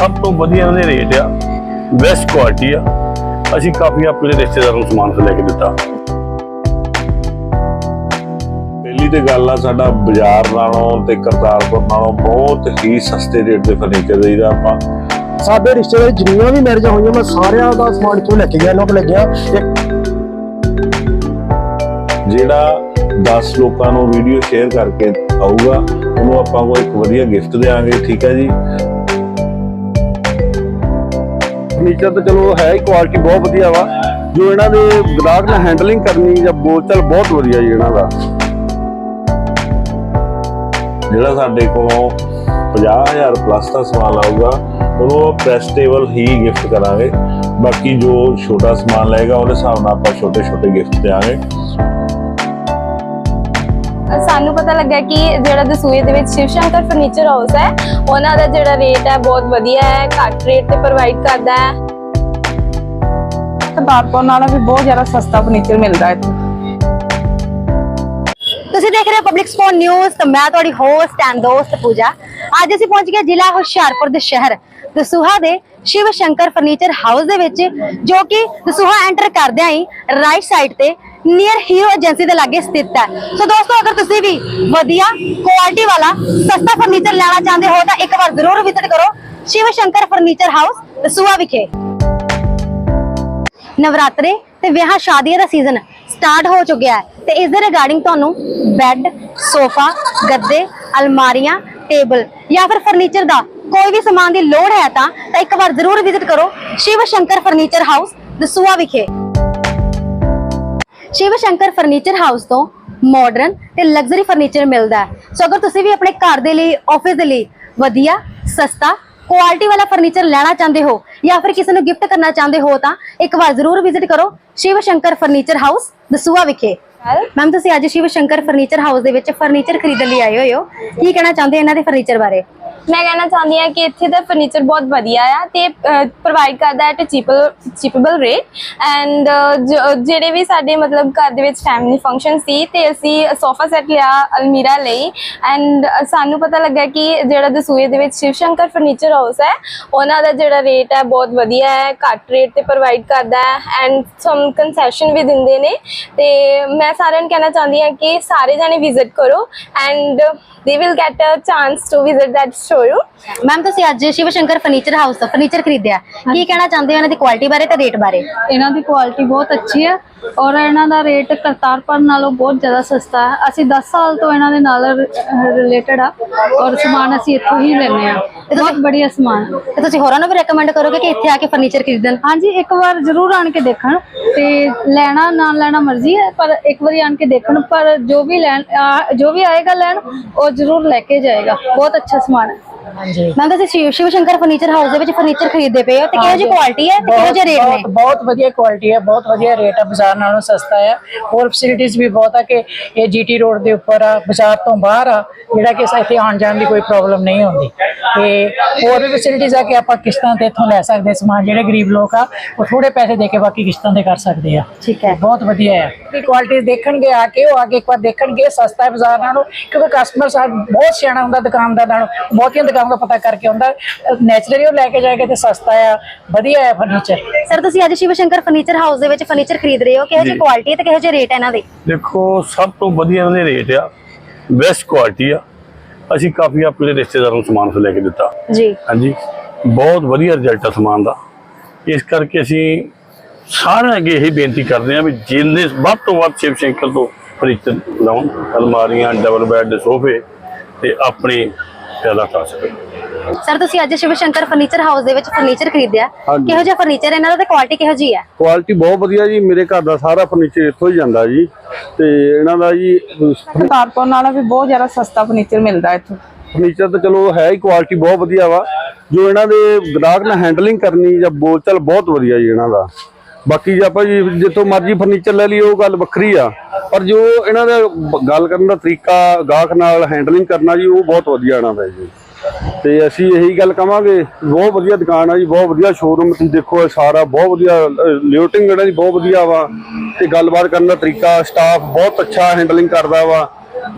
ਸਭ ਤੋਂ ਵਧੀਆ ਇਹਨਾਂ ਦੇ ਰੇਟ ਆ ਬੈਸਟ ਕੁਆਲਿਟੀ ਆ। ਅਸੀਂ ਕਾਫੀ ਆਪਣੇ ਰਿਸ਼ਤੇਦਾਰਾਂ ਨੂੰ ਸਮਾਨ ਲੈ ਕੇ ਦਿੱਤਾ। ਪਹਿਲੀ ਤੇ ਗੱਲ ਆ ਸਾਡਾ ਬਾਜ਼ਾਰ ਨਾਲੋਂ ਤੇ ਕਰਤਾਰਪੁਰ ਨਾਲੋਂ ਬਹੁਤ ਹੀ ਸਸਤੇ ਰੇਟ ਦੇ ਫਰਨੀਚਰ ਦੇਈਦਾ ਆਪਾਂ। ਸਾਡੇ ਰਿਸ਼ਤੇਦਾਰ ਜਿੰਨੀਆਂ ਵੀ ਮੈਰਿਜਾਂ ਹੋਈਆਂ ਮੈਂ ਸਾਰਿਆਂ ਦਾ ਸਮਾਨ ਇੱਥੋਂ ਲੈ ਕੇ ਗਿਆ ਕੋਲ ਲੈ ਗਿਆ। ਜਿਹੜਾ 10 ਲੋਕਾਂ ਨੂੰ ਵੀਡੀਓ ਸ਼ੇਅਰ ਕਰਕੇ ਆਊਗਾ ਉਹਨੂੰ ਆਪਾਂ ਕੋਈ ਇੱਕ ਵਧੀਆ ਗਿਫਟ ਦੇਵਾਂਗੇ ਠੀਕ ਹੈ ਜੀ? ਫਰਨੀਚਰ ਤਾਂ ਚਲੋ ਹੈ ਹੀ ਕੁਆਲਿਟੀ ਬਹੁਤ ਵਧੀਆ ਵਾ। ਜੋ ਇਹਨਾਂ ਦੇ ਗ੍ਰਾਹਕ ਨਾਲ ਹੈਂਡਲਿੰਗ ਕਰਨੀ ਜਾਂ ਬੋਲਚਾਲ ਬਹੁਤ ਵਧੀਆ ਜੀ ਇਹਨਾਂ ਦਾ। ਜਿਹੜਾ ਸਾਡੇ ਕੋਲੋਂ 50000 ਪਲੱਸ ਦਾ ਸਮਾਨ ਆਊਗਾ, ਉਹਨੂੰ ਪ੍ਰੈਸ ਟੇਬਲ ਹੀ ਗਿਫਟ ਕਰਾਂਗੇ। ਬਾਕੀ ਜੋ ਛੋਟਾ ਸਮਾਨ ਲਏਗਾ, ਉਹਦੇ ਹਿਸਾਬ ਨਾਲ ਆਪਾਂ ਛੋਟੇ ਛੋਟੇ ਗਿਫਟ ਦੇਵਾਂਗੇ ਸਾਨੂੰ ਪਤਾ ਲੱਗਾ ਕਿ ਜਿਹੜਾ ਦਸੂਏ ਦੇ ਵਿੱਚ ਸ਼ਿਵ ਸ਼ੰਕਰ ਫਰਨੀਚਰ ਹਾਊਸ ਹੈ ਉਹਨਾਂ ਦਾ ਜਿਹੜਾ ਰੇਟ ਹੈ ਬਹੁਤ ਵਧੀਆ ਹੈ ਘੱਟ ਰੇਟ ਤੇ ਪ੍ਰੋਵਾਈਡ ਕਰਦਾ ਹੈ। ਕਰਤਾਰਪੁਰ ਨਾਲੋਂ ਵੀ ਬਹੁਤ ਜ਼ਿਆਦਾ ਸਸਤਾ ਫਰਨੀਚਰ ਮਿਲਦਾ ਹੈ। ਇੱਥੇ ਤੁਸੀਂ ਦੇਖ ਰਹੇ ਹੋ ਪਬਲਿਕ ਸਪੋਰਟ ਨਿਊਜ਼ ਤੇ ਮੈਂ ਤੁਹਾਡੀ ਹੋਸਟ ਐਂਡ ਦੋਸਤ ਪੂਜਾ। ਅੱਜ ਅਸੀਂ ਪਹੁੰਚ ਗਏ ਜ਼ਿਲ੍ਹਾ ਹੁਸ਼ਿਆਰਪੁਰ ਦੇ ਸ਼ਹਿਰ ਦਸੂਹਾ ਦੇ ਸ਼ਿਵ ਸ਼ੰਕਰ ਫਰਨੀਚਰ ਹਾਊਸ ਦੇ ਵਿੱਚ ਜੋ ਕਿ ਦਸੂਹਾ ਐਂਟਰ ਕਰਦਿਆਂ ਹੀ ਰਾਈਟ ਸਾਈਡ ਤੇ। ਨੀਅਰ ਹੀਰੋ ਏਜੰਸੀ ਦੇ ਲਾਗੇ ਸਥਿਤ ਹੈ। ਸੋ ਦੋਸਤੋ, ਅਗਰ ਤੁਸੀਂ ਵੀ ਵਧੀਆ ਕੁਆਲਿਟੀ ਵਾਲਾ, ਸਸਤਾ ਫਰਨੀਚਰ ਲੈਣਾ ਚਾਹੁੰਦੇ ਹੋ, ਤਾਂ ਇੱਕ ਵਾਰ ਜ਼ਰੂਰ ਵਿਜ਼ਿਟ ਕਰੋ। ਸ਼ਿਵ ਸ਼ੰਕਰ ਫਰਨੀਚਰ ਹਾਊਸ ਦਸੂਹਾ ਵਿਖੇ। ਨਵਰਾਤਰੇ ਤੇ ਵਿਆਹ ਸ਼ਾਦੀਆਂ ਦਾ ਸੀਜ਼ਨ ਸਟਾਰਟ ਹੋ ਚੁੱਕਿਆ ਹੈ। ਤੇ ਇਸ ਦੇ ਰਿਗਾਰਡਿੰਗ ਤੁਹਾਨੂੰ ਬੈੱਡ ਸੋਫਾ ਗੱਦੇ, ਅਲਮਾਰੀਆਂ ਟੇਬਲ ਜਾਂ ਫਿਰ ਫਰਨੀਚਰ ਦਾ ਕੋਈ ਵੀ ਸਮਾਨ ਦੀ ਲੋੜ ਹੈ ਤਾਂ ਤਾਂ ਇੱਕ ਵਾਰ ਜ਼ਰੂਰ ਵਿਜ਼ਿਟ ਕਰੋ ਸ਼ਿਵ ਸ਼ੰਕਰ ਫਰਨੀਚਰ ਹਾਊਸ ਦਸੂਆ ਵਿਖੇ। ਸ਼ਿਵ ਸ਼ੰਕਰ ਫਰਨੀਚਰ ਹਾਊਸ ਤੋਂ ਮਾਡਰਨ ਤੇ ਲਗਜ਼ਰੀ ਫਰਨੀਚਰ ਮਿਲਦਾ ਹੈ। ਸੋ ਅਗਰ ਤੁਸੀਂ ਵੀ ਆਪਣੇ ਘਰ ਦੇ ਲਈ ਆਫਿਸ ਦੇ ਲਈ ਵਧੀਆ, ਸਸਤਾ ਕੁਆਲਿਟੀ ਵਾਲਾ ਫਰਨੀਚਰ ਲੈਣਾ ਚਾਹੁੰਦੇ ਹੋ ਜਾਂ ਫਿਰ ਕਿਸੇ ਨੂੰ ਗਿਫਟ ਕਰਨਾ ਚਾਹੁੰਦੇ ਹੋ ਤਾਂ ਇੱਕ ਵਾਰ ਜ਼ਰੂਰ ਵਿਜ਼ਿਟ ਕਰੋ ਸ਼ਿਵ ਸ਼ੰਕਰ ਫਰਨੀਚਰ ਹਾਊਸ ਦਸੂਆ ਵਿਖੇ। ਮੈਮ ਤੁਸੀਂ ਅੱਜ ਸ਼ਿਵ ਸ਼ੰਕਰ ਫਰਨੀਚਰ ਹਾਊਸ ਦੇ ਵਿੱਚ ਫਰਨੀਚਰ ਖਰੀਦਣ ਲਈ ਆਏ ਹੋਏ ਹੋ। ਕੀ ਕਹਿਣਾ ਚਾਹੁੰਦੇ ਇਹਨਾਂ ਦੇ ਫਰਨੀਚਰ ਬਾਰੇ? ਮੈਂ ਕਹਿਣਾ ਚਾਹੁੰਦੀ ਹਾਂ ਕਿ ਇੱਥੇ ਦਾ ਫਰਨੀਚਰ ਬਹੁਤ ਵਧੀਆ ਆ ਤੇ ਪ੍ਰੋਵਾਈਡ ਕਰਦਾ ਹੈ ਟੂ ਚੀਪਲ ਰੇਟ ਐਂਡ ਜਿਹੜੇ ਵੀ ਸਾਡੇ ਮਤਲਬ ਘਰ ਦੇ ਵਿੱਚ ਫੈਮਿਲੀ ਫੰਕਸ਼ਨ ਸੀ ਤੇ ਅਸੀਂ ਸੋਫਾ ਸੈੱਟ ਲਿਆ ਅਲਮੀਰਾ ਲਈ। ਐਂਡ ਸਾਨੂੰ ਪਤਾ ਲੱਗਾ ਕਿ ਜਿਹੜਾ ਦਸੂਏ ਦੇ ਵਿੱਚ ਸ਼ਿਵ ਸ਼ੰਕਰ ਫਰਨੀਚਰ ਹਾਊਸ ਹੈ, ਉਹਨਾਂ ਦਾ ਜਿਹੜਾ ਰੇਟ ਹੈ ਬਹੁਤ ਵਧੀਆ ਹੈ, ਘੱਟ ਰੇਟ ਤੇ ਪ੍ਰੋਵਾਈਡ ਕਰਦਾ ਹੈ ਐਂਡ ਸਮ ਕਨਸੈਸ਼ਨ ਵੀ ਦਿੰਦੇ ਨੇ। ਤੇ ਮੈਂ ਸਾਰਿਆਂ ਨੂੰ ਕਹਿਣਾ ਚਾਹੁੰਦੀ ਹਾਂ ਕਿ ਸਾਰੇ ਜਾਣੇ ਵਿਜ਼ਿਟ ਕਰੋ and they will get a chance to visit that showroom ma'am ਤੁਸੀਂ ਅੱਜ ਸ਼ਿਵ ਸ਼ੰਕਰ ਫਰਨੀਚਰ ਹਾਊਸ ਤੋਂ ਫਰਨੀਚਰ ਖਰੀਦਿਆ। ਕੀ ਕਹਿਣਾ ਚਾਹੁੰਦੇ ਹੋ ਇਹਨਾਂ ਦੀ ਕੁਆਲਿਟੀ ਬਾਰੇ ਤੇ ਰੇਟ ਬਾਰੇ? ਇਹਨਾਂ ਦੀ ਕੁਆਲਿਟੀ ਬਹੁਤ ਅੱਛੀ ਹੈ ਔਰ ਇਹਨਾਂ ਦਾ ਰੇਟ ਕਰਤਾਰਪੁਰ ਨਾਲੋਂ ਬਹੁਤ ਜ਼ਿਆਦਾ ਸਸਤਾ ਹੈ। ਅਸੀਂ 10 ਸਾਲ ਤੋਂ ਇਹਨਾਂ ਦੇ ਨਾਲ ਰਿਲੇਟਡ ਆ ਔਰ ਸਮਾਨ ਅਸੀਂ ਇੱਥੋਂ ਹੀ ਲੈਂਦੇ ਆ ਬਹੁਤ ਬੜੀਆ ਸਮਾਨ। ਤੇ ਤੁਸੀਂ ਹੋਰਾਂ ਨੂੰ ਵੀ ਰეკਮੈਂਡ ਕਰੋਗੇ ਕਿ ਇੱਥੇ ਆ ਕੇ ਫਰਨੀਚਰ ਖਰੀਦਣ? ਹਾਂਜੀ ਇੱਕ ਵਾਰ ਜ਼ਰੂਰ ਆਣ ਕੇ ਦੇਖਣ ਤੇ ਲੈਣਾ ਨਾ ਲੈਣਾ ਮਰਜ਼ੀ ਹੈ ਪਰ ਇੱਕ ਵਾਰੀ ਆਣ ਕੇ ਦੇਖਣ ਪਰ ਜੋ ਵੀ ਲੈਣ ਜੋ ਵੀ ਆਏਗਾ ਲੈਣ ਉਹ ਜ਼ਰੂਰ ਲੈ ਕੇ ਜਾਏਗਾ। ਬਹੁਤ ਅੱਛਾ ਸਮਾਨ ਹੈ। ਮੈਂ ਤੁਸੀਂ ਸ਼ਿਵ ਸ਼ਿਵ ਸ਼ੰਕਰ ਫਰਨੀਚਰ ਹਾਊਸ ਦੇ ਵਿੱਚ ਫਰਨੀਚਰ ਖਰੀਦਦੇ ਪਏ ਹੋ ਤੇ ਕਿਹੋ ਜਿਹੀ ਕੁਆਲਿਟੀ ਹੈ ਤੇ ਕਿਹੋ ਜਿਹੇ ਰੇਟ ਨੇ? ਬਹੁਤ ਬਹੁਤ ਵਧੀਆ ਕੁਆਲਿਟੀ ਹੈ ਬਹੁਤ ਵਧੀਆ ਰੇਟ ਹੈ ਬਾਜ਼ਾਰ ਨਾਲੋਂ ਸਸਤਾ ਹੈ। ਹੋਰ ਫੈਸਿਲਿਟੀਆਂ ਵੀ ਬਹੁਤ ਆ ਕਿ ਇਹ ਜੀਟੀ ਰੋਡ ਦੇ ਉੱਪਰ ਆ ਬਾਜ਼ਾਰ ਤੋਂ ਬਾਹਰ ਆ ਜਿਹੜਾ ਕਿ ਇੱਥੇ ਆਉਣ ਜਾਣ ਦੀ ਕੋਈ ਪ੍ਰੋਬਲਮ ਨਹੀਂ ਹੁੰਦੀ। ਤੇ ਹੋਰ ਵੀ ਫੈਸਿਲਿਟੀਆਂ ਆ ਕਿ ਆਪਾਂ ਕਿਸ਼ਤਾਂ ਤੇ ਇੱਥੋਂ ਲੈ ਸਕਦੇ ਹਾਂ ਸਮਾਨ ਜਿਹੜੇ ਗਰੀਬ ਲੋਕ ਆ ਉਹ ਥੋੜੇ ਪੈਸੇ ਦੇ ਕੇ ਬਾਕੀ ਕਿਸ਼ਤਾਂ ਤੇ ਕਰ ਸਕਦੇ ਆ। ਠੀਕ ਹੈ। ਬਹੁਤ ਵਧੀਆ ਹੈ। ਕੁਆਲਿਟੀ ਦੇਖਣਗੇ ਆ ਕੇ ਉਹ ਆ ਕੇ ਇੱਕ ਵਾਰ ਦੇਖਣਗੇ ਸਸਤਾ ਹੈ ਬਾਜ਼ਾਰ ਨਾਲੋਂ ਕਿਉਂਕਿ ਕਸਟਮਰ ਸਾਡਾ ਬਹੁਤ ਸਿਆਣਾ ਹੁੰਦਾ ਦੁਕਾਨਦਾਰ ਨਾਲੋਂ ਬਹੁਤੀਆਂ ਦੁਕਾਨਾਂ ਦਾ ਪਤਾ ਕਰਕੇ ਆਉਂਦਾ। ਨੈਚੁਰਲੀ ਉਹ ਲੈ ਕੇ ਜਾਏਗਾ ਤੇ ਸਸਤਾ ਆ ਵਧੀਆ ਹੈ ਫਰਨੀਚਰ ਸਰ ਤੁਸੀਂ ਅੱਜ ਸ਼ਿਵ ਸ਼ੰਕਰ ਫਰਨੀਚਰ ਹਾਊਸ ਦੇ ਵਿੱਚ ਫਰਨੀਚਰ ਖਰੀਦ ਰਹੇ ਹੋ ਕਿਹੋ ਜਿਹੀ। ਕੁਆਲਿਟੀ ਤੇ ਕਿਹੋ ਜਿਹੇ ਰੇਟ ਹੈ ਇਹਨਾਂ ਦੇ? ਦੇਖੋ ਸਭ ਤੋਂ ਵਧੀਆ ਇਹਨਾਂ ਦੇ ਰੇਟ ਆ। ਬੈਸਟ ਕੁਆਲਿਟੀ ਆ। ਅਸੀਂ ਕਾਫੀ ਆਪਣੇ ਰਿਸ਼ਤੇਦਾਰਾਂ ਨੂੰ ਸਮਾਨ ਲੈ ਕੇ ਦਿੱਤਾ। ਜੀ। ਹਾਂਜੀ। ਬਹੁਤ ਵਧੀਆ ਰਿਜ਼ਲਟ ਆ ਸਮਾਨ ਦਾ। ਇਸ ਕਰਕੇ ਅਸੀਂ ਸਾਰਿਆਂ ਅੱਗੇ ਇਹ ਬੇਨਤੀ ਕਰਦੇ ਹਾਂ ਵੀ ਜਿੰਨੇ ਵੱਧ ਤੋਂ ਵੱਧ ਸ਼ਿਵ ਸ਼ੰਕਰ ਤੋਂ ਫਰਨੀਚਰ ਲਾਉਣ ਅਲਮਾਰੀਆਂ ਡਬਲ ਬੈੱਡ ਸੋਫੇ ਤੇ ਆਪਣੀ ਫਾਇਦਾ ਕਰ ਸਕਣ ਸਰ ਤੁਸੀਂ ਅੱਜ ਸ਼ਿਵ ਸ਼ੰਕਰ ਫਰਨੀਚਰ ਹਾਊਸ ਦੇ ਵਿੱਚ ਫਰਨੀਚਰ ਖਰੀਦਿਆ। ਹਾਂਜੀ। ਕਿਹੋ ਜਿਹਾ ਫਰਨੀਚਰ ਇਹਨਾਂ ਦਾ ਤੇ ਕੁਆਲਿਟੀ ਕਿਹੋ ਜਿਹੀ ਹੈ? ਕੁਆਲਿਟੀ ਬਹੁਤ ਵਧੀਆ ਜੀ। ਮੇਰੇ ਘਰ ਦਾ ਸਾਰਾ ਫਰਨੀਚਰ ਇੱਥੋਂ ਹੀ ਜਾਂਦਾ ਜੀ। ਤੇ ਇਹਨਾਂ ਦਾ ਜੀ ਕਰਤਾਰਪੁਰ ਨਾਲੋਂ ਵੀ ਬਹੁਤ ਜ਼ਿਆਦਾ ਸਸਤਾ ਫਰਨੀਚਰ ਮਿਲਦਾ ਇੱਥੇ। ਫਰਨੀਚਰ ਤਾਂ ਚਲੋ ਹੈ ਹੀ ਕੁਆਲਿਟੀ ਬਹੁਤ ਵਧੀਆ ਵਾ। ਜੋ ਇਹਨਾਂ ਦੇ ਗ੍ਰਾਹਕ ਨਾਲ ਹੈਂਡਲਿੰਗ ਕਰਨੀ ਜਾਂ ਬੋਲਚਾਲ ਬਹੁਤ ਵਧੀਆ ਜੀ ਇਹਨਾਂ ਦਾ। ਬਾਕੀ ਜੇ ਆਪਾਂ ਜੀ ਜਿੱਥੋਂ ਮਰਜ਼ੀ ਫਰਨੀਚਰ ਲੈ ਲਈ ਉਹ ਗੱਲ ਵੱਖਰੀ ਆ। ਪਰ ਜੋ ਇਹਨਾਂ ਦਾ ਗੱਲ ਕਰਨ ਦਾ ਤਰੀਕਾ, ਗਾਹਕ ਨਾਲ ਹੈਂਡਲਿੰਗ ਕਰਨਾ ਜੀ, ਉਹ ਬਹੁਤ ਵਧੀਆ ਇਹਨਾਂ ਦਾ ਜੀ। ਤੇ ਅਸੀਂ ਇਹੀ ਗੱਲ ਕਵਾਂਗੇ, ਬਹੁਤ ਵਧੀਆ ਦੁਕਾਨ ਆ ਜੀ, ਬਹੁਤ ਵਧੀਆ ਸ਼ੋਰੂਮ ਤੁਸੀਂ ਦੇਖੋ, ਇਹ ਸਾਰਾ ਬਹੁਤ ਵਧੀਆ ਲਿਓਟਿੰਗ ਇਹਨਾਂ ਦੀ ਬਹੁਤ ਵਧੀਆ ਵਾ। ਤੇ ਗੱਲਬਾਤ ਕਰਨ ਦਾ ਤਰੀਕਾ ਸਟਾਫ ਬਹੁਤ ਅੱਛਾ ਹੈਂਡਲਿੰਗ ਕਰਦਾ ਵਾ।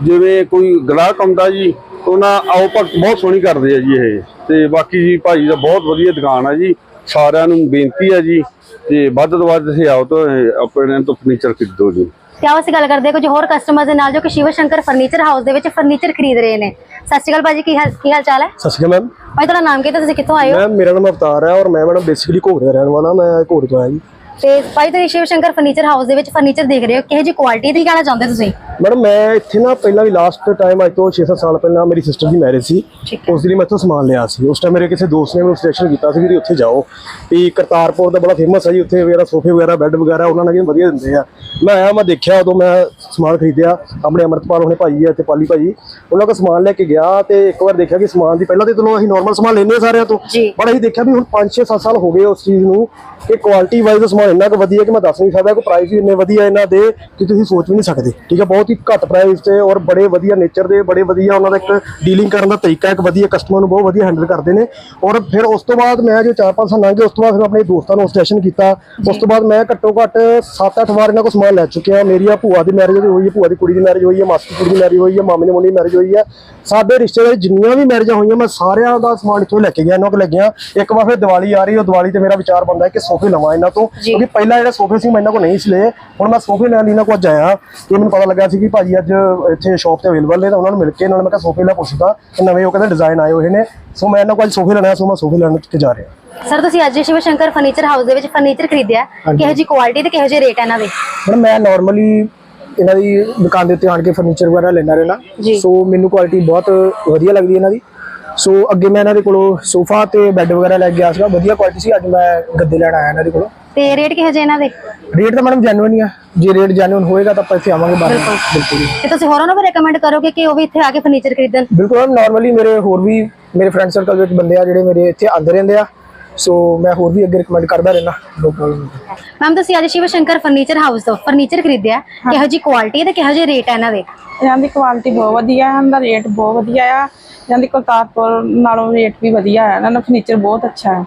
ਜਿਵੇਂ ਕੋਈ ਗ੍ਰਾਹਕ ਆਉਂਦਾ ਜੀ ਉਹਨਾਂ ਆਓ ਭਗਤ ਬਹੁਤ ਸੋਹਣੀ ਕਰਦੇ ਆ ਜੀ ਇਹ। ਤੇ ਬਾਕੀ ਜੀ ਭਾਜੀ ਦਾ ਬਹੁਤ ਵਧੀਆ ਦੁਕਾਨ ਆ ਜੀ, ਸਾਰਿਆਂ ਨੂੰ ਬੇਨਤੀ ਆ ਜੀ ਤੇ ਵੱਧ ਤੋਂ ਵੱਧ ਤੁਸੀਂ ਆਓ ਤਾਂ ਆਪਣੇ ਤੋਂ ਫਰਨੀਚਰ ਖਰੀਦੋ ਜੀ। ਤੇ ਆਓ ਅਸੀਂ ਗੱਲ ਕਰਦੇ ਹਾਂ ਕੁਝ ਹੋਰ ਕਸਟਮਰ ਦੇ ਨਾਲ ਜੋ ਕਿ ਸ਼ਿਵ ਸ਼ੰਕਰ ਫਰਨੀਚਰ ਹਾਊਸ ਦੇ ਵਿੱਚ ਫਰਨੀਚਰ ਖਰੀਦ ਰਹੇ ਨੇ। ਸਤਿ ਸ਼੍ਰੀ ਅਕਾਲ ਭਾਜੀ ਕੀ ਹਾਲ ਕੀ ਹਾਲ ਚਾਲ ਹੈ? ਸਤਿ ਸ਼੍ਰੀ ਅਕਾਲ ਮੈਮ। ਭਾਈ ਤੁਹਾਡਾ ਨਾਮ ਕੀ ਤੇ ਤੁਸੀਂ ਕਿੱਥੋਂ ਆਏ ਹੋ? ਮੈਮ ਮੇਰਾ ਨਾਮ ਅਵਤਾਰ ਹੈ ਔਰ ਮੈਂ ਮੈਡਮ ਬੇਸਿਕਲੀ ਘੋੜੇ ਦਾ ਰਹਿਣ ਵਾਲਾ ਮੈਂ ਘੋੜੇ ਤੋਂ ਆਇਆ ਜੀ। ਤੇ ਭਾਈ ਤੁਸੀਂ ਸ਼ਿਵ ਸ਼ੰਕਰ ਫਰਨੀਚਰ ਹਾਊਸ ਦੇ ਵਿੱਚ ਫਰਨੀਚਰ ਦੇਖ ਰਹੇ ਹੋ ਕਿਹੋ ਜਿਹੀ ਕੁਆਲਿਟੀ ਦੀ ਕਹਿਣਾ ਚਾਹੁੰਦੇ ਤੁਸੀਂ? ਮੈਡਮ ਮੈਂ ਇੱਥੇ ਨਾ ਪਹਿਲਾਂ ਵੀ ਲਾਸਟ ਟਾਈਮ ਅੱਜ ਤੋਂ 6-7 ਸਾਲ ਪਹਿਲਾਂ ਮੇਰੀ ਸਿਸਟਰ ਦੀ ਮੈਰਿਜ ਸੀ। ਹੈ। ਉਸ ਲਈ ਮੈਂ ਇੱਥੋਂ ਸਮਾਨ ਲਿਆ ਸੀ। ਉਸ ਟਾਈਮ ਮੇਰੇ ਕਿਸੇ ਦੋਸਤ ਨੇ ਮੈਨੂੰ ਸਜੈਸ਼ਨ ਕੀਤਾ ਸੀ ਵੀ ਉੱਥੇ ਜਾਓ। ਤੇ ਕਰਤਾਰਪੁਰ ਦਾ ਬੜਾ ਫੇਮਸ ਹੈ ਜੀ ਉੱਥੇ ਵਗੈਰਾ ਸੋਫੇ ਵਗੈਰਾ ਬੈੱਡ ਵਗੈਰਾ ਉਹਨਾਂ ਨੇ ਵੀ ਵਧੀਆ ਦਿੰਦੇ ਆ। ਮੈਂ ਆਇਆ ਮੈਂ ਦੇਖਿਆ ਉਦੋਂ ਮੈਂ ਸਮਾਨ ਖਰੀਦਿਆ। ਆਪਣੇ ਅਮਰਤਪਾਲ ਉਹਨੇ ਭਾਈ ਹੈ ਤੇ ਪਾਲੀ ਭਾਈ। ਉਹਨਾਂ ਕੋਲ ਸਮਾਨ ਲੈ ਕੇ ਗਿਆ ਤੇ ਇੱਕ ਵਾਰ ਦੇਖਿਆ ਕਿ ਸਮਾਨ ਦੀ ਪਹਿਲਾਂ ਤੇ ਚਲੋ ਅਸੀਂ ਨਾਰਮਲ ਸਮਾਨ ਲੈਂਦੇ ਹਾਂ ਸਾਰਿਆਂ ਤੋਂ। ਜੀ। ਪਰ ਅਸੀਂ ਦੇਖਿਆ ਵੀ ਹੁਣ 5-6 7 ਸਾਲ ਹੋ ਗਏ ਉਸ ਚੀਜ਼ ਨੂੰ ਕਿ ਕੁਆਲਿਟੀ ਵਾਈਜ਼ ਸਮਾਨ ਇੰਨਾ ਕੁ ਵਧੀਆ ਕਿ ਮੈਂ ਦੱਸ ਨਹੀਂ ਸਕਦਾ ਕਿ ਪ੍ਰਾਈਸ ਵੀ ਇੰਨੇ ਵਧੀਆ ਇਹਨਾਂ ਦੇ ਕਿ ਤੁਸੀਂ ਸੋਚ ਵੀ ਨਹੀਂ ਸਕਦੇ। ਠੀਕ ਹੈ, ਬਹੁਤ ਹੀ ਘੱਟ ਪ੍ਰਾਈਸ ਤੇ ਔਰ ਬੜੇ ਵਧੀਆ ਨੇਚਰ ਦੇ, ਬੜੇ ਵਧੀਆ ਉਹਨਾਂ ਦਾ ਇੱਕ ਡੀਲਿੰਗ ਕਰਨ ਦਾ ਤਰੀਕਾ, ਇੱਕ ਵਧੀਆ ਕਸਟਮਰ ਨੂੰ ਬਹੁਤ ਵਧੀਆ ਹੈਂਡਲ ਕਰਦੇ ਨੇ। ਔਰ ਫਿਰ ਉਸ ਤੋਂ ਬਾਅਦ ਮੈਂ ਜੋ 4-5 ਸਾਲ ਲੰਘ ਗਏ, ਉਸ ਤੋਂ ਬਾਅਦ ਫਿਰ ਆਪਣੇ ਦੋਸਤਾਂ ਨੂੰ ਸਟੇਸ਼ਨ ਕੀਤਾ। ਉਸ ਤੋਂ ਬਾਅਦ ਮੈਂ ਘੱਟੋ ਘੱਟ 7-8 ਵਾਰ ਇਹਨਾਂ ਕੋਲ ਸਮਾਨ ਲੈ ਚੁੱਕਿਆ। ਮੇਰੀ ਆ ਭੂਆ ਦੀ ਮੈਰਿਜ ਹੋਈ ਹੈ, ਭੂਆ ਦੀ ਕੁੜੀ ਦੀ ਮੈਰਿਜ ਹੋਈ ਹੈ, ਮਾਸੀ ਦੀ ਕੁੜੀ ਦੀ ਮੈਰਿਜ ਹੋਈ ਹੈ, ਮਾਮੇ ਦੇ ਮੁੰਡੇ ਦੀ ਮੈਰਿਜ ਹੋਈ ਹੈ। ਸਾਡੇ ਰਿਸ਼ਤੇਦਾਰ ਜਿੰਨੀਆਂ ਵੀ ਮੈਰਿਜਾਂ ਹੋਈਆਂ, ਮੈਂ ਸਾਰਿਆਂ ਦਾ ਸਮਾਨ ਇੱਥੋਂ ਲੈ ਕੇ ਗਿਆ, ਇਹਨਾਂ ਕੋਲ ਲੱਗਿਆ ਇੱਕ ਵਾਰ ਫਿਰ ਦੀਵਾਲੀ ਆ ਰਹੀ ਉਹ ਦੀਵਾਲੀ ਤੇ ਮੇਰਾ ਵਿਚਾਰ ਬਣਦਾ ਕਿ ਸੋਫੇ ਲਵਾਂ ਇਹਨਾਂ ਤੋਂ। ਕਿਉਂਕਿ ਪਹਿਲਾਂ ਜਿਹੜੇ ਸੋਫੇ ਸੀ ਮੈਂ ਇਹਨਾਂ ਕੋਲ ਨਹੀਂ ਸੀ ਲਏ। ਹੁਣ ਮੈਂ ਸੋਫੇ ਲੈਣ ਲਈ ਇਹਨਾਂ ਕੋਲ ਅੱਜ ਆਇਆ। ਕਿ ਮੈਨੂੰ ਪਤਾ ਲੱਗਾ ਸੀ ਕਿ ਭਾਜੀ ਅੱਜ ਇੱਥੇ ਸ਼ਾਪ ਤੇ ਅਵੇਲੇਬਲ ਨੇ ਤਾਂ ਉਹਨਾਂ ਨੂੰ ਮਿਲ ਕੇ ਇਹਨਾਂ ਨੂੰ ਮੈਂ ਕਿਹਾ ਸੋਫੇ ਲੈ ਪੁੱਛਦਾ ਕਿ ਨਵੇਂ ਉਹ ਕਹਿੰਦੇ ਡਿਜ਼ਾਈਨ ਆਏ ਹੋਏ ਨੇ। ਸੋ ਮੈਂ ਇਹਨਾਂ ਕੋਲ ਅੱਜ ਸੋਫੇ ਲੈਣਾ ਸੋ ਮੈਂ ਸੋਫੇ ਲੈਣ ਤੇ ਜਾ ਰਿਹਾ। ਸਰ ਤੁਸੀਂ ਅੱਜ ਸ਼ਿਵ ਸ਼ੰਕਰ ਫਰਨੀਚਰ ਹਾਊਸ ਦੇ ਵਿੱਚ ਫਰਨੀਚਰ ਖਰੀਦਿਆ ਕਿਹੋ ਜਿਹੀ ਕੁਆਲਿਟੀ ਤੇ ਕਿਹੋ ਜਿਹੇ ਰੇਟ ਹੈ ਇਹਨਾਂ ਦੇ? ਮੈਡਮ ਮੈਂ ਨਾਰਮਲੀ ਇਹਨਾਂ ਦੀ ਦੁਕਾਨ ਦੇ ਉੱਤੇ ਆਣ ਕੇ ਫਰਨੀਚਰ ਵਗੈਰਾ ਲੈਂਦਾ ਰਹਿਣਾ ਜੀ। ਸੋ ਮੈਨੂੰ ਕੁਆਲਿਟੀ ਬਹੁਤ ਵਧੀਆ ਲੱਗਦੀ ਹੈ ਇਹਨਾਂ ਦੀ। ਸੋ ਅੱਗੇ ਮੈਂ ਇਹਨਾਂ ਦੇ ਕੋਲੋਂ ਸੋਫਾ ਤੇ ਬੈੱਡ ਵਗੈਰਾ ਲੈ ਕੇ ਗਿਆ ਸੀਗਾ। ਵਧੀਆ ਕੁਆਲਿਟੀ ਸੀ। ਅੱਜ ਮੈਂ ਗੱਦੇ ਲੈਣ ਆਇਆ ਇਹਨਾਂ ਦੇ ਕੋਲੋਂ। ਤੇ ਰੇਟ ਕਿਹੋ ਜਿਹੇ ਇਹਨਾਂ ਦੇ? ਰੇਟ ਤਾਂ ਮੈਡਮ ਜੈਨੂਇਨ ਹੀ ਆ। ਜੇ ਰੇਟ ਜੈਨੂਇਨ ਹੋਏਗਾ ਤਾਂ ਆਪਾਂ ਇੱਥੇ ਆਵਾਂਗੇ ਬਾਹਰ। ਬਿਲਕੁਲ। ਜੀ। ਤੇ ਤੁਸੀਂ ਹੋਰਾਂ ਨੂੰ ਵੀ ਰეკਮੈਂਡ ਕਰੋਗੇ ਕਿ ਉਹ ਵੀ ਇੱਥੇ ਆ ਕੇ ਫਰਨੀਚਰ ਖਰੀਦਣ। ਬਿਲਕੁਲ ਨਾਰਮਲੀ ਮੇਰੇ ਹੋਰ ਵੀ ਮੇਰੇ ਫਰੈਂਡ ਸਰਕਲ ਵਿੱਚ ਬੰਦੇ ਆ ਜਿਹੜੇ ਮੇਰੇ ਇੱਥੇ ਆਉਂਦੇ ਰਹਿੰਦੇ ਆ। ਸੋ ਮੈਂ ਹੋਰ ਵੀ ਅੱਗੇ ਰਿਕਮੈਂਡ ਕਰਦਾ ਰਹਿਣਾ ਨੋ ਪ੍ਰੋਬਲਮ ਮੈਮ ਤੁਸੀਂ ਅੱਜ ਸ਼ਿਵ ਸ਼ੰਕਰ ਫਰਨੀਚਰ ਹਾਊਸ ਤੋਂ ਫਰਨੀਚਰ ਖਰੀਦਿਆ। ਕਿਹੋ ਜਿਹੀ ਕੁਆਲਿਟੀ ਤੇ ਕਿਹੋ ਜਿਹੇ ਰੇਟ ਹੈ ਇਹਨਾਂ ਦੇ? ਇਹਨਾਂ ਦੀ ਕੁਆਲਿਟੀ ਬਹੁਤ ਵਧੀਆ ਹੈ। ਇਹਨਾਂ ਦਾ ਰੇਟ ਬਹੁਤ ਵਧੀਆ ਆ। ਇਹਨਾਂ ਦੀ ਕਰਤਾਰਪੁਰ ਨਾਲੋਂ ਰੇਟ ਵੀ ਵਧੀਆ ਹੈ ਇਹਨਾਂ ਦਾ ਫਰਨੀਚਰ ਬਹੁਤ ਅੱਛਾ ਹੈ।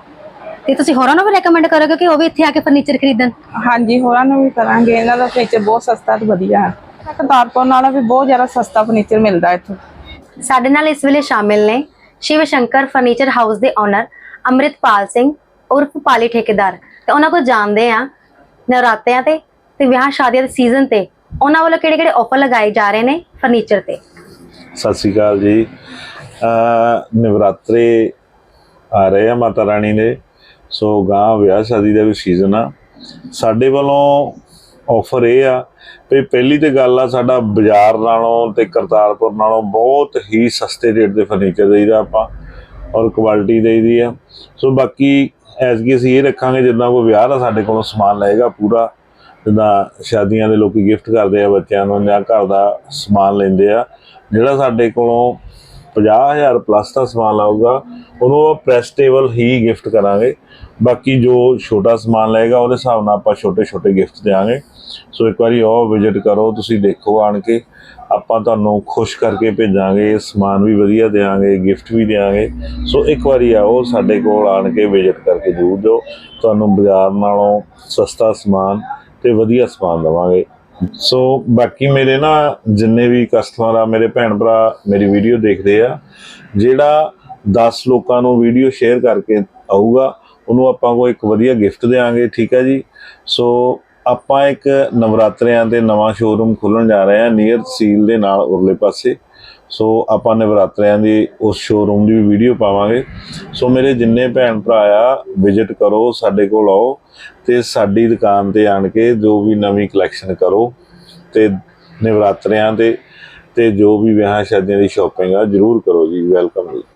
ਤੇ ਤੁਸੀਂ ਹੋਰਾਂ ਨੂੰ ਵੀ ਰეკਮੈਂਡ ਕਰੋਗੇ ਕਿ ਉਹ ਵੀ ਇੱਥੇ ਆ ਕੇ ਫਰਨੀਚਰ ਖਰੀਦਣ? ਹਾਂਜੀ ਹੋਰਾਂ ਨੂੰ ਵੀ ਕਰਾਂਗੇ ਇਹਨਾਂ ਦਾ ਫਰਨੀਚਰ ਬਹੁਤ ਸਸਤਾ ਤੇ ਵਧੀਆ ਹੈ। ਕਰਤਾਰਪੁਰ ਨਾਲੋਂ ਵੀ ਬਹੁਤ ਜ਼ਿਆਦਾ ਸਸਤਾ ਫਰਨੀਚਰ ਮਿਲਦਾ ਇੱਥੋਂ। ਸਾਡੇ ਨਾਲ ਇਸ ਵੇਲੇ ਸ਼ਾਮਿਲ ਨੇ ਸ਼ਿਵ ਸ਼ੰਕਰ ਫਰਨੀਚਰ ਹਾਊਸ ਦੇ ਓਨਰ ਅੰਮ੍ਰਿਤਪਾਲ ਸਿੰਘ ਉਰਫ ਪਾਲੀ ਠੇਕੇਦਾਰ। ਤੇ ਉਹਨਾਂ ਕੋਲ ਜਾਣਦੇ ਆ ਨਵਰਾਤਿਆਂ ਤੇ ਤੇ ਵਿਆਹ ਸ਼ਾਦੀਆਂ ਦੇ ਸੀਜ਼ਨ ਤੇ ਉਹਨਾਂ ਵੱਲੋਂ ਕਿਹੜੇ ਕਿਹੜੇ ਆਫਰ ਲਗਾਏ ਜਾ ਰਹੇ ਨੇ ਫਰਨੀਚਰ ਤੇ? ਸਤਿ ਸ੍ਰੀ ਅਕਾਲ ਜੀ। ਨਵਰਾਤਰੇ ਆ ਰਹੇ ਆ ਮਾਤਾ ਰਾਣੀ ਦੇ। ਸੋ ਗਾਂ ਵਿਆਹ ਸ਼ਾਦੀ ਦਾ ਵੀ ਸੀਜ਼ਨ ਆ। ਸਾਡੇ ਵੱਲੋਂ ਆਫਰ ਇਹ ਆ ਵੀ ਪਹਿਲੀ ਤੇ ਗੱਲ ਆ, ਸਾਡਾ ਬਾਜ਼ਾਰ ਨਾਲੋਂ ਤੇ ਕਰਤਾਰਪੁਰ ਨਾਲੋਂ ਬਹੁਤ ਹੀ ਸਸਤੇ ਰੇਟ ਦੇ ਫਰਨੀਚਰ ਦੇਈਦਾ ਆਪਾਂ ਔਰ ਕੁਆਲਿਟੀ ਦੇਈਦੀ ਆ। ਸੋ ਬਾਕੀ ਐਸ ਕੀ ਅਸੀਂ ਇਹ ਰੱਖਾਂਗੇ ਜਿੱਦਾਂ ਕੋਈ ਵਿਆਹ ਦਾ ਸਾਡੇ ਕੋਲੋਂ ਸਮਾਨ ਲਏਗਾ ਪੂਰਾ, ਜਿੱਦਾਂ ਸ਼ਾਦੀਆਂ ਦੇ ਲੋਕੀ ਗਿਫਟ ਕਰਦੇ ਆ ਬੱਚਿਆਂ ਨੂੰ ਜਾਂ ਘਰ ਦਾ ਸਮਾਨ ਲੈਂਦੇ ਆ, ਜਿਹੜਾ ਸਾਡੇ ਕੋਲੋਂ 50000 ਪਲੱਸ ਦਾ ਸਮਾਨ ਲਾਊਗਾ, ਉਹਨੂੰ ਪ੍ਰੈਸ ਟੇਬਲ ਹੀ ਗਿਫਟ ਕਰਾਂਗੇ। ਬਾਕੀ ਜੋ ਛੋਟਾ ਸਮਾਨ ਲਏਗਾ, ਉਹਦੇ ਹਿਸਾਬ ਨਾਲ ਆਪਾਂ ਛੋਟੇ ਛੋਟੇ ਗਿਫਟ ਦੇਵਾਂਗੇ ਸੋ ਇੱਕ ਵਾਰੀ ਆਓ ਵਿਜ਼ਿਟ ਕਰੋ, ਤੁਸੀਂ ਦੇਖੋ ਆਣ ਕੇ। ਆਪਾਂ ਤੁਹਾਨੂੰ ਖੁਸ਼ ਕਰਕੇ ਭੇਜਾਂਗੇ ਸਮਾਨ ਵੀ ਵਧੀਆ ਦੇਵਾਂਗੇ ਗਿਫਟ ਵੀ ਦੇਵਾਂਗੇ ਸੋ ਇੱਕ ਵਾਰੀ ਆਓ, ਸਾਡੇ ਕੋਲ ਆਣ ਕੇ ਵਿਜ਼ਿਟ ਕਰਕੇ ਜ਼ਰੂਰ ਦਿਓ ਤੁਹਾਨੂੰ ਬਾਜ਼ਾਰ ਨਾਲੋਂ ਸਸਤਾ ਸਮਾਨ ਤੇ ਵਧੀਆ ਸਮਾਨ ਦਵਾਂਗੇ। ਸੋ ਬਾਕੀ ਮੇਰੇ ਨਾ ਜਿੰਨੇ ਵੀ ਕਸਟਮਰ ਆ, ਮੇਰੇ ਭੈਣ ਭਰਾ ਮੇਰੀ ਵੀਡੀਓ ਦੇਖਦੇ ਆ, ਜਿਹੜਾ 10 ਲੋਕਾਂ ਨੂੰ ਵੀਡੀਓ ਸ਼ੇਅਰ ਕਰਕੇ ਆਊਗਾ, ਉਹਨੂੰ ਆਪਾਂ ਕੋ ਇੱਕ ਵਧੀਆ ਗਿਫਟ ਦੇਵਾਂਗੇ ਠੀਕ ਹੈ ਜੀ? ਸੋ ਆਪਾਂ ਇੱਕ ਨਵਰਾਤਰਿਆਂ ਦੇ ਨਵਾਂ ਸ਼ੋਰੂਮ ਖੋਲਣ ਜਾ ਰਹੇ ਹਾਂ ਨੀਅਰ ਸੀਲ ਦੇ ਨਾਲ ਉਰਲੇ ਪਾਸੇ। ਸੋ ਆਪਾਂ ਨਵਰਾਤਰਿਆਂ ਦੀ ਉਸ ਸ਼ੋਰੂਮ ਦੀ ਵੀ ਵੀਡੀਓ ਪਾਵਾਂਗੇ। ਸੋ ਮੇਰੇ ਜਿੰਨੇ ਭੈਣ ਭਰਾ ਆ ਵਿਜ਼ਿਟ ਕਰੋ, ਸਾਡੇ ਕੋਲ ਆਓ ਤੇ ਸਾਡੀ ਦੁਕਾਨ ਤੇ ਆਣ ਕੇ ਜੋ ਵੀ ਨਵੀਂ ਕਲੈਕਸ਼ਨ ਕਰੋ ਤੇ ਨਵਰਾਤਰਿਆਂ ਦੇ ਤੇ ਜੋ ਵੀ ਵਿਆਹ ਸ਼ਾਦੀਆਂ ਦੀ ਸ਼ਾਪਿੰਗ ਆ, ਜਰੂਰ ਕਰੋ ਜੀ ਵੈਲਕਮ ਜੀ।